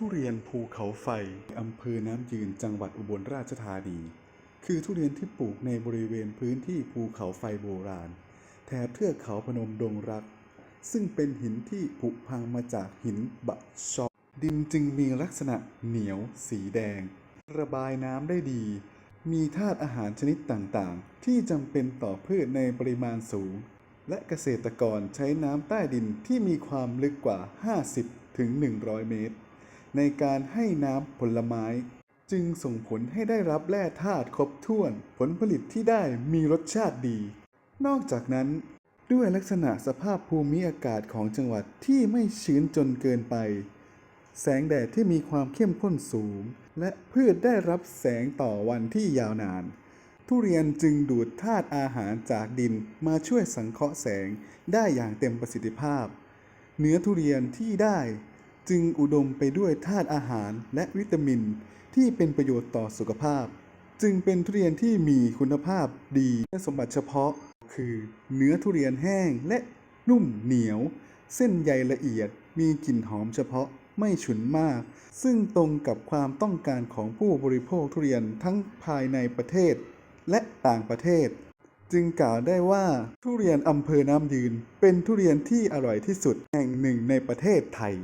ทุเรียนภูเขาไฟอำเภอน้ำยืนจังหวัดอุบลราชธานี คือทุเรียนที่ปลูกในบริเวณพื้นที่ภูเขาไฟโบราณ แถบเทือกเขาพนมดงรัก ซึ่งเป็นหินที่ผุพังมาจากหินบะชอดินจึงมีลักษณะเหนียว สีแดง ระบายน้ำได้ดี มีธาตุอาหารชนิดต่างๆ ที่จำเป็นต่อพืชในปริมาณสูง และเกษตรกรใช้น้ำใต้ดินที่มีความลึกกว่า 50ถึง100 เมตร ในการให้น้ำผลไม้ จึงส่งผลให้ได้รับแร่ธาตุครบถ้วน ผลผลิตที่ได้มีรสชาติดี นอกจากนั้น ด้วยลักษณะสภาพภูมิอากาศของจังหวัดที่ไม่ชื้นจนเกินไป แสงแดดที่มีความเข้มข้นสูง และพืชได้รับแสงต่อวันที่ยาวนานทุเรียนจึงดูดธาตุอาหารจากดินมาช่วยสังเคราะห์แสงได้อย่างเต็มประสิทธิภาพ เนื้อทุเรียนที่ได้ จึงอุดมไปด้วยธาตุอาหารและวิตามินที่เป็นประโยชน์ต่อสุขภาพ จึงเป็นทุเรียนที่มีคุณภาพดีและสมบัติเฉพาะ คือ เนื้อทุเรียนแห้งและนุ่มเหนียว เส้นใยละเอียด มีกลิ่นหอมเฉพาะไม่ฉุนมาก ซึ่งตรงกับความต้องการของผู้บริโภคทุเรียนทั้งภายในประเทศ และต่างประเทศ จึงกล่าวได้ว่าทุเรียนอำเภอน้ำยืน เป็นทุเรียนที่อร่อยที่สุดแห่งหนึ่งในประเทศไทย